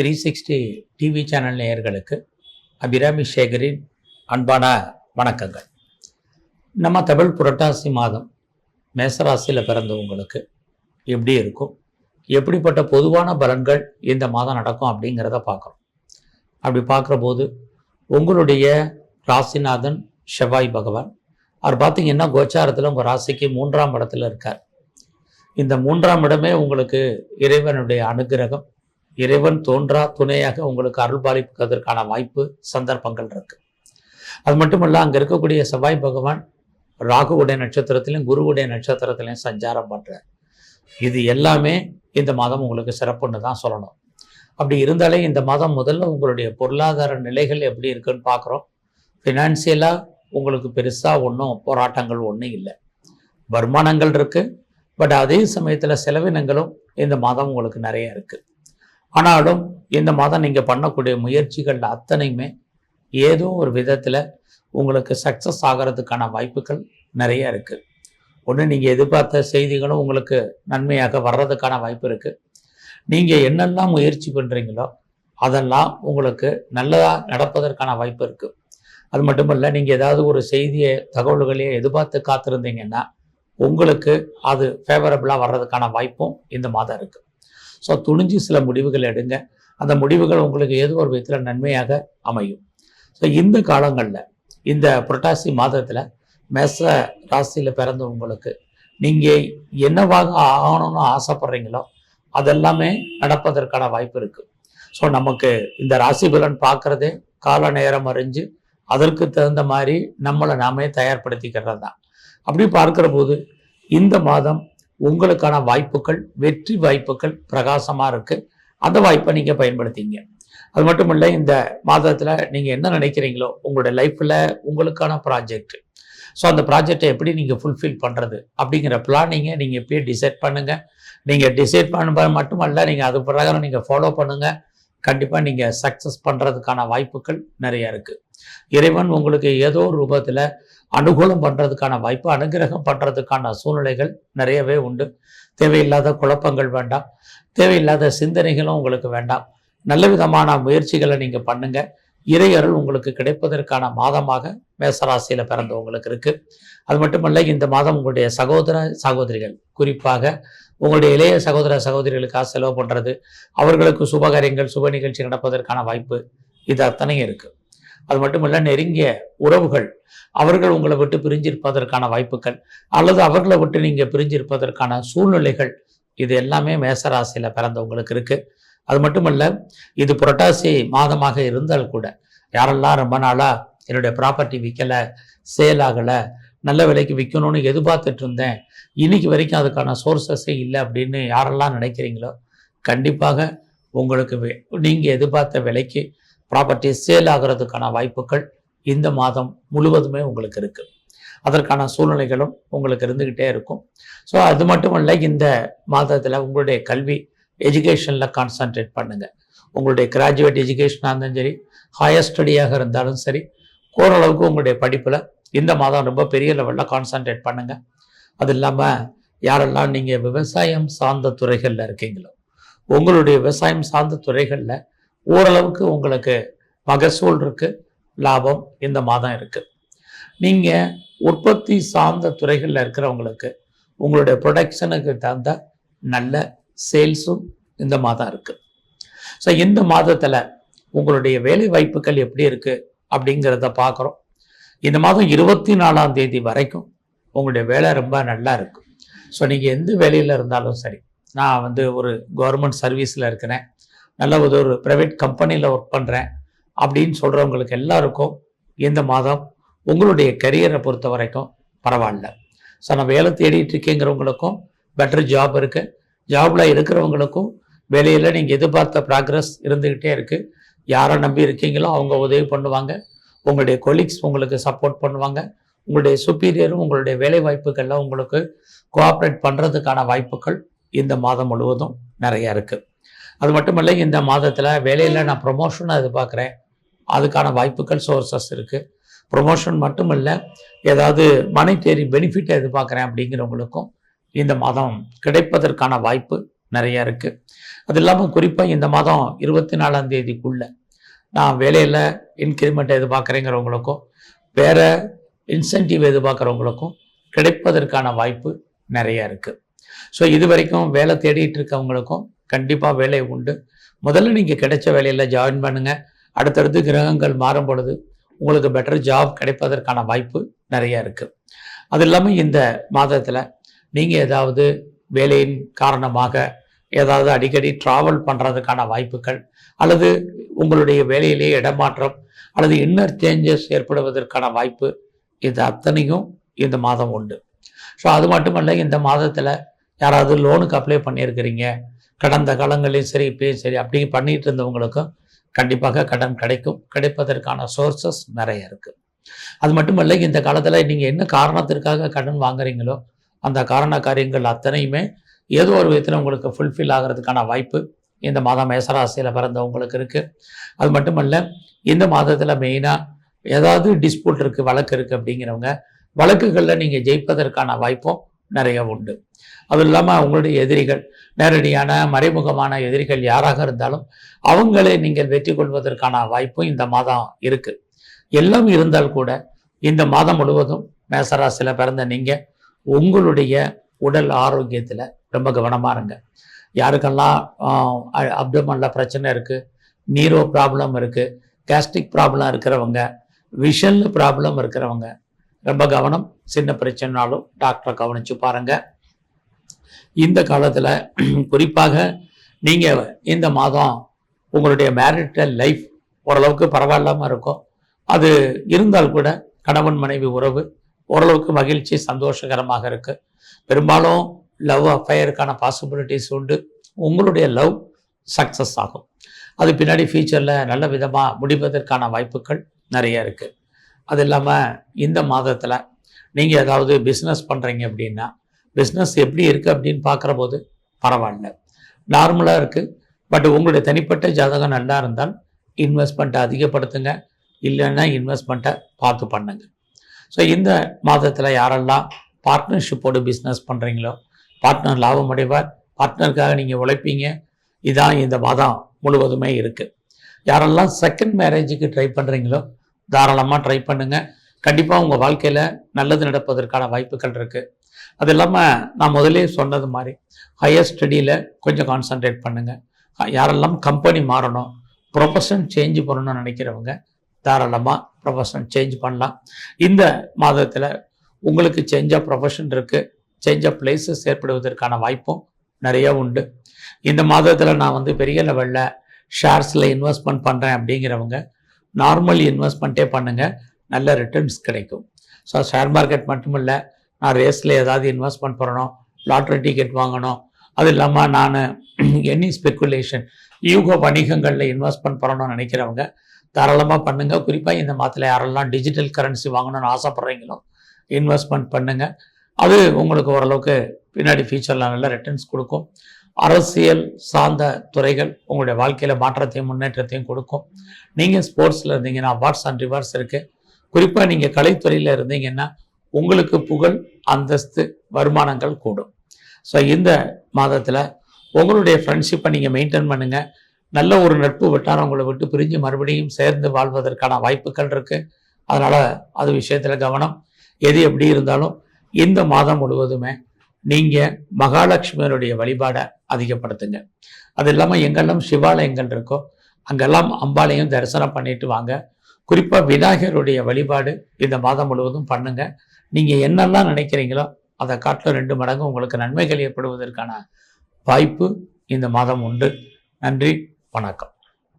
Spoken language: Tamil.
த்ரீ சிக்ஸ்டி டிவி சேனல் நேயர்களுக்கு அபிராமி சேகரின் அன்பான வணக்கங்கள். நம்ம தமிழ் புரட்டாசி மாதம் மேசராசியில் பிறந்தவங்களுக்கு எப்படி இருக்கும்? எப்படிப்பட்ட பொதுவான பலன்கள் இந்த மாதம் நடக்கும் அப்படிங்கிறத பார்க்குறோம். அப்படி பார்க்குற போது உங்களுடைய ராசிநாதன் செவ்வாய் பகவான். அவர் பார்த்தீங்கன்னா கோச்சாரத்தில் உங்கள் ராசிக்கு மூன்றாம் இடத்துல இருக்கார். இந்த மூன்றாம் இடமே உங்களுக்கு இறைவனுடைய அனுகிரகம் இறைவன் தோன்றா துணையாக உங்களுக்கு அருள்பாலிப்பதற்கான வாய்ப்பு சந்தர்ப்பங்கள் இருக்கு. அது மட்டும் இல்ல அங்க இருக்கக்கூடிய செவ்வாய் பகவான் ராகுவுடைய நட்சத்திரத்திலையும் குருவுடைய நட்சத்திரத்திலையும் சஞ்சாரம் பண்றார். இது எல்லாமே இந்த மாதம் உங்களுக்கு சிறப்புன்னு தான் சொல்லணும். அப்படி இருந்தாலே இந்த மாதம் முதல்ல உங்களுடைய பொருளாதார நிலைகள் எப்படி இருக்குன்னு பார்க்குறோம். ஃபினான்சியலாக உங்களுக்கு பெருசாக ஒன்றும் போராட்டங்கள் ஒன்றும் இல்லை. வருமானங்கள் இருக்கு. பட் அதே சமயத்தில் செலவினங்களும் இந்த மாதம் உங்களுக்கு நிறைய இருக்குது ஆனாலும் இந்த மாதம் நீங்கள் பண்ணக்கூடிய முயற்சிகள் அத்தனையுமே ஏதோ ஒரு விதத்தில் உங்களுக்கு சக்ஸஸ் ஆகிறதுக்கான வாய்ப்புகள் நிறைய இருக்குது ஒன்று நீங்கள் எதிர்பார்த்த செய்திகளும் உங்களுக்கு நன்மையாக வர்றதுக்கான வாய்ப்பு இருக்குது நீங்கள் என்னெல்லாம் முயற்சி பண்ணுறீங்களோ அதெல்லாம் உங்களுக்கு நல்லதாக நடப்பதற்கான வாய்ப்பு இருக்குது அது மட்டும் இல்லை நீங்கள் ஏதாவது ஒரு செய்தியை தகவல்களையே எதிர்பார்த்து காத்திருந்தீங்கன்னா உங்களுக்கு அது ஃபேவரபிளாக வர்றதுக்கான வாய்ப்பும் இந்த மாதம் இருக்குது ஸோ துணிஞ்சு சில முடிவுகள் எடுங்க. அந்த முடிவுகள் உங்களுக்கு ஏதோ ஒரு விதத்தில் நன்மையாக அமையும். ஸோ இந்த காலங்களில் இந்த புரட்டாசி மாதத்தில் மேச ராசியில் பிறந்தவங்களுக்கு நீங்கள் என்னவாக ஆகணும்னு ஆசைப்படுறீங்களோ அதெல்லாமே நடப்பதற்கான வாய்ப்பு இருக்குது ஸோ நமக்கு இந்த ராசி பலன் பார்க்குறதே கால நேரம் அறிஞ்சு அதற்கு தகுந்த மாதிரி நம்மளை நாமே தயார்படுத்திக்கிறது தான் அப்படி பார்க்குற போது இந்த மாதம் உங்களுக்கான வாய்ப்புகள் வெற்றி வாய்ப்புகள் பிரகாசமாக இருக்குது அந்த வாய்ப்பை நீங்கள் பயன்படுத்திங்க. அது மட்டும் இல்லை இந்த மாதத்தில் நீங்கள் என்ன நினைக்கிறீங்களோ உங்களுடைய லைஃப்பில் உங்களுக்கான ப்ராஜெக்ட் ஸோ அந்த ப்ராஜெக்டை எப்படி நீங்கள் ஃபுல்ஃபில் பண்ணுறது அப்படிங்கிற பிளானிங்கை நீங்கள் இப்பயே டிசைட் பண்ணுங்கள் நீங்கள் டிசைட் பண்ண மட்டுமல்ல நீங்கள் அது பிரகாரம் நீங்கள் ஃபாலோ பண்ணுங்கள் கண்டிப்பாக நீங்கள் சக்ஸஸ் பண்ணுறதுக்கான வாய்ப்புகள் நிறைய இருக்குது இறைவன் உங்களுக்கு ஏதோ ஒரு ரூபத்தில் அனுகூலம் பண்ணுறதுக்கான வாய்ப்பு அனுகிரகம் பண்ணுறதுக்கான சூழ்நிலைகள் நிறையவே உண்டு. தேவையில்லாத குழப்பங்கள் வேண்டாம். தேவையில்லாத சிந்தனைகளும் உங்களுக்கு வேண்டாம். நல்ல விதமான முயற்சிகளை நீங்கள் பண்ணுங்க. இறையருள் உங்களுக்கு கிடைப்பதற்கான மாதமாக மேசராசியில் பிறந்தவங்களுக்கு இருக்கு. அது மட்டுமல்ல இந்த மாதம் உங்களுடைய சகோதர சகோதரிகள் குறிப்பாக உங்களுடைய இளைய சகோதர சகோதரிகளுக்காக செலவு பண்ணுறது அவர்களுக்கு சுபகாரியங்கள் சுப நிகழ்ச்சி நடப்பதற்கான வாய்ப்பு இது அத்தனையும் இருக்குது அது மட்டும் இல்லை நெருங்கிய உறவுகள் அவர்கள் உங்களை விட்டு பிரிஞ்சிருப்பதற்கான வாய்ப்புகள் அல்லது அவர்களை விட்டு நீங்கள் பிரிஞ்சிருப்பதற்கான சூழ்நிலைகள் இது எல்லாமே மேசராசியில் பிறந்தவங்களுக்கு இருக்குது அது மட்டுமல்ல இது புரட்டாசி மாதமாக இருந்தால் கூட யாரெல்லாம் ரொம்ப நாளாக என்னுடைய ப்ராப்பர்ட்டி விற்கலை சேல் ஆகலை நல்ல விலைக்கு விற்கணும்னு எதிர்பார்த்துட்டு இருந்தேன் இன்னைக்கு வரைக்கும் அதுக்கான சோர்சஸே இல்லை அப்படின்னு யாரெல்லாம் நினைக்கிறீங்களோ கண்டிப்பாக உங்களுக்கு வே- எதிர்பார்த்த விலைக்கு ப்ராப்பர்ட்டி சேல் ஆகிறதுக்கான வாய்ப்புகள் இந்த மாதம் முழுவதுமே உங்களுக்கு இருக்குது அதற்கான சூழ்நிலைகளும் உங்களுக்கு இருந்துக்கிட்டே இருக்கும். ஸோ அது மட்டுமல்ல இந்த மாதத்தில் உங்களுடைய கல்வி எஜுகேஷனில் கான்சன்ட்ரேட் பண்ணுங்கள் உங்களுடைய கிராஜுவேட் எஜுகேஷனாக இருந்தாலும் சரி ஹையர் ஸ்டடியாக இருந்தாலும் சரி ஓரளவுக்கு உங்களுடைய படிப்பில் இந்த மாதம் ரொம்ப பெரிய லெவலில் கான்சன்ட்ரேட் பண்ணுங்க. அது இல்லாமல் யாரெல்லாம் நீங்கள் விவசாயம் சார்ந்த துறைகளில் இருக்கீங்களோ உங்களுடைய விவசாயம் சார்ந்த துறைகளில் ஓரளவுக்கு உங்களுக்கு மகசூல் இருக்கு லாபம் இந்த மாதம் இருக்கு. நீங்கள் உற்பத்தி சார்ந்த துறைகளில் இருக்கிறவங்களுக்கு உங்களுடைய ப்ரொடக்ஷனுக்கு தகுந்த நல்ல சேல்ஸும் இந்த மாதம் இருக்கு. ஸோ இந்த மாதத்தில் உங்களுடைய வேலை வாய்ப்புகள் எப்படி இருக்கு அப்படிங்கிறத பார்க்குறோம் இந்த மாதம் இருபத்தி நாலாம் தேதி வரைக்கும் உங்களுடைய வேலை ரொம்ப நல்லா இருக்கும் ஸோ நீங்கள் எந்த வேலையில் இருந்தாலும் சரி நான் வந்து ஒரு கவர்மெண்ட் சர்வீஸில் இருக்கிறேன். நல்ல ஒரு ப்ரைவேட் கம்பெனியில் ஒர்க் பண்ணுறேன் அப்படின்னு சொல்கிறவங்களுக்கு எல்லாருக்கும் இந்த மாதம் உங்களுடைய கரியரை பொறுத்த வரைக்கும் பரவாயில்ல. ஸோ நான் வேலை தேடிட்டு இருக்கேங்கிறவங்களுக்கும் பெட்டர் ஜாப் இருக்குது ஜாப்ல இருக்கிறவங்களுக்கும் வேலையில் நீங்கள் எதிர்பார்த்த ப்ராக்ரஸ் இருந்துக்கிட்டே இருக்குது யாரை நம்பி இருக்கீங்களோ அவங்க உதவி பண்ணுவாங்க. உங்களுடைய கொலீக்ஸ் உங்களுக்கு சப்போர்ட் பண்ணுவாங்க. உங்களுடைய சுப்பீரியரும் உங்களுடைய வேலை வாய்ப்புகளில் உங்களுக்கு கோஆப்ரேட் பண்ணுறதுக்கான வாய்ப்புகள் இந்த மாதம் முழுவதும் நிறைய இருக்குது அது மட்டுமல்ல இந்த மாதத்தில் வேலையில் நான் ப்ரொமோஷனாக எதிர்பார்க்குறேன். அதுக்கான வாய்ப்புகள் சோர்சஸ் இருக்குது ப்ரொமோஷன் மட்டும் இல்லை ஏதாவது தேறி பெனிஃபிட்டை எதிர்பார்க்குறேன் அப்படிங்கிறவங்களுக்கும் இந்த மாதம் கிடைப்பதற்கான வாய்ப்பு நிறையா இருக்குது அது இல்லாமல் குறிப்பாக இந்த மாதம் இருபத்தி நாலாம் தேதிக்குள்ளே நான் வேலையில் இன்க்ரிமெண்ட் எதிர்பார்க்குறேங்கிறவங்களுக்கும் வேற இன்சென்டிவ் எதிர்பார்க்குறவங்களுக்கும் கிடைப்பதற்கான வாய்ப்பு நிறையா இருக்குது ஸோ இது வரைக்கும் வேலை தேடிட்டு இருக்கவங்களுக்கும் கண்டிப்பாக வேலை உண்டு. முதல்ல நீங்கள் கிடைச்ச வேலையில் ஜாயின் பண்ணுங்கள் அடுத்தடுத்து கிரகங்கள் மாறும் பொழுது உங்களுக்கு பெட்டர் ஜாப் கிடைப்பதற்கான வாய்ப்பு நிறைய இருக்குது அது இல்லாமல் இந்த மாதத்தில் நீங்கள் ஏதாவது வேலையின் காரணமாக ஏதாவது அடிக்கடி ட்ராவல் பண்ணுறதுக்கான வாய்ப்புகள் அல்லது உங்களுடைய வேலையிலேயே இடமாற்றம் அல்லது இன்னர் சேஞ்சஸ் ஏற்படுவதற்கான வாய்ப்பு இது அத்தனையும் இந்த மாதம் உண்டு. ஸோ அது மட்டுமல்ல இந்த மாதத்தில் யாராவது லோனுக்கு அப்ளை பண்ணியிருக்கிறீங்க கடந்த காலங்களையும் சரி இப்பயும் சரி அப்படி பண்ணிட்டு இருந்தவங்களுக்கும் கண்டிப்பாக கடன் கிடைக்கும் கிடைப்பதற்கான சோர்சஸ் நிறைய இருக்குது அது மட்டுமல்ல இந்த காலத்தில் நீங்கள் என்ன காரணத்திற்காக கடன் வாங்குறீங்களோ அந்த காரண காரியங்கள் அத்தனையுமே ஏதோ ஒரு விதத்தில் உங்களுக்கு ஃபுல்ஃபில் ஆகிறதுக்கான வாய்ப்பு இந்த மாதம் மேசராசியில் பிறந்தவங்களுக்கு இருக்குது அது மட்டுமல்ல இந்த மாதத்தில் மெயினாக ஏதாவது டிஸ்பியூட் இருக்குது வழக்கு இருக்குது அப்படிங்கிறவங்க வழக்குகளில் நீங்கள் ஜெயிப்பதற்கான வாய்ப்பும் நிறைய உண்டு. அதுவும் இல்லாமல் உங்களுடைய எதிரிகள் நேரடியான மறைமுகமான எதிரிகள் யாராக இருந்தாலும் அவங்களே நீங்கள் வெற்றி கொள்வதற்கான வாய்ப்பும் இந்த மாதம் இருக்குது எல்லாம் இருந்தால் கூட இந்த மாதம் முழுவதும் மேசராசியில் பிறந்த நீங்கள் உங்களுடைய உடல் ஆரோக்கியத்தில் ரொம்ப கவனமாக இருங்க. யாருக்கெல்லாம் அப்டமனில் பிரச்சனை இருக்குது நீரோ ப்ராப்ளம் இருக்குது கேஸ்ட்ரிக் ப்ராப்ளம் இருக்கிறவங்க விஷல் ப்ராப்ளம் இருக்கிறவங்க ரொம்ப கவனம். சின்ன பிரச்சனைனாலும் டாக்டரை கவனித்து பாருங்கள் இந்த காலத்தில் குறிப்பாக நீங்கள் இந்த மாதம் உங்களுடைய மேரிட்டல் லைஃப் ஓரளவுக்கு பரவாயில்லாமல் இருக்கும். அது இருந்தால் கூட கணவன் மனைவி உறவு ஓரளவுக்கு மகிழ்ச்சி சந்தோஷகரமாக இருக்குது பெரும்பாலும் லவ் அஃபயருக்கான பாசிபிலிட்டிஸ் உண்டு. உங்களுடைய லவ் சக்ஸஸ் ஆகும். அது பின்னாடி ஃபியூச்சரில் நல்ல விதமாக முடிவதற்கான வாய்ப்புகள் நிறைய இருக்குது அது இல்லாமல் இந்த மாதத்தில் நீங்கள் ஏதாவது பிஸ்னஸ் பண்ணுறீங்க அப்படின்னா பிஸ்னஸ் எப்படி இருக்குது அப்படின்னு பார்க்குற போது பரவாயில்ல நார்மலாக இருக்குது பட் உங்களுடைய தனிப்பட்ட ஜாதகம் நல்லா இருந்தால் இன்வெஸ்ட்மெண்ட்டை அதிகப்படுத்துங்க. இல்லைன்னா இன்வெஸ்ட்மெண்ட்டை பார்த்து பண்ணுங்கள் ஸோ இந்த மாதத்தில் யாரெல்லாம் பார்ட்னர்ஷிப்போடு பிஸ்னஸ் பண்ணுறீங்களோ பார்ட்னர் லாபம் அடைவார் பார்ட்னருக்காக நீங்கள் உழைப்பீங்க இதான் இந்த மாதம் முழுவதுமே இருக்குது யாரெல்லாம் செகண்ட் மேரேஜுக்கு ட்ரை பண்ணுறீங்களோ தாராளமாக ட்ரை பண்ணுங்கள் கண்டிப்பாக உங்கள் வாழ்க்கையில் நல்லது நடப்பதற்கான வாய்ப்புகள் இருக்குது அது இல்லாமல் நான் முதலே சொன்னது மாதிரி ஹையர் ஸ்டடியில் கொஞ்சம் கான்சன்ட்ரேட் பண்ணுங்கள் யாரெல்லாம் கம்பெனி மாறணும் ப்ரொஃபஷன் சேஞ்ச் பண்ணணும்னு நினைக்கிறவங்க தாராளமாக ப்ரொஃபஷன் சேஞ்ச் பண்ணலாம். இந்த மாதத்தில் உங்களுக்கு சேஞ்ச் ஆஃப் ப்ரொஃபஷன் இருக்குது சேஞ்ச் ஆஃப் பிளேசஸ் ஏற்படுவதற்கான வாய்ப்பும் நிறைய உண்டு. இந்த மாதத்தில் நான் வந்து பெரிய லெவலில் ஷேர்ஸில் இன்வெஸ்ட்மெண்ட் பண்ணுறேன் அப்படிங்கிறவங்க நார்மல் இன்வெஸ்ட்மெண்ட்டே பண்ணுங்கள் நல்ல ரிட்டர்ன்ஸ் கிடைக்கும். ஸோ ஷேர் மார்க்கெட் மட்டும் இல்லை நான் ரேஸில் ஏதாவது இன்வெஸ்ட்மெண்ட் பண்ணணும் லாட்ரி டிக்கெட் வாங்கணும். அது இல்லாமல் நான் எனி ஸ்பெக்குலேஷன் யூக வணிகங்களில் இன்வெஸ்ட்மெண்ட் பண்ணணும்னு நினைக்கிறவங்க தாராளமாக பண்ணுங்கள் குறிப்பாக இந்த மாதத்தில் யாரெல்லாம் டிஜிட்டல் கரன்சி வாங்கணும்னு ஆசைப்பட்றீங்களோ இன்வெஸ்ட்மெண்ட் பண்ணுங்கள் அது உங்களுக்கு ஓரளவுக்கு பின்னாடி ஃபியூச்சரில் நல்ல ரிட்டர்ன்ஸ் கொடுக்கும். அரசியல் சார்ந்த துறைகள் உங்களுடைய வாழ்க்கையில் மாற்றத்தையும் முன்னேற்றத்தையும் கொடுக்கும். நீங்கள் ஸ்போர்ட்ஸில் இருந்தீங்கன்னா வாட்ஸ் அண்ட் ரிவார்ட்ஸ் இருக்குது குறிப்பாக நீங்கள் கலைத்துறையில் இருந்தீங்கன்னா உங்களுக்கு புகழ் அந்தஸ்து வருமானங்கள் கூடும். ஸோ இந்த மாதத்தில் உங்களுடைய ஃப்ரெண்ட்ஷிப்பை நீங்கள் மெயின்டைன் பண்ணுங்கள் நல்ல ஒரு நட்பு விட்டால் உங்களை விட்டு பிரிஞ்சு மறுபடியும் சேர்ந்து வாழ்வதற்கான வாய்ப்புகள் இருக்குது அதனால் அது விஷயத்தில் கவனம். எது எப்படி இருந்தாலும் இந்த மாதம் முழுவதுமே நீங்கள் மகாலட்சுமியனுடைய வழிபாடை அதிகப்படுத்துங்க. அது இல்லாமல் எங்கெல்லாம் சிவாலயங்கள் இருக்கோ அங்கெல்லாம் அம்பாளையும் தரிசனம் பண்ணிட்டு வாங்க. குறிப்பாக விநாயகருடைய வழிபாடு இந்த மாதம் முழுவதும் பண்ணுங்க. நீங்கள் என்னெல்லாம் நினைக்கிறீங்களோ அதை காட்டில் ரெண்டு மடங்கு உங்களுக்கு நன்மைகள் ஏற்படுவதற்கான வாய்ப்பு இந்த மாதம் உண்டு. நன்றி. வணக்கம்.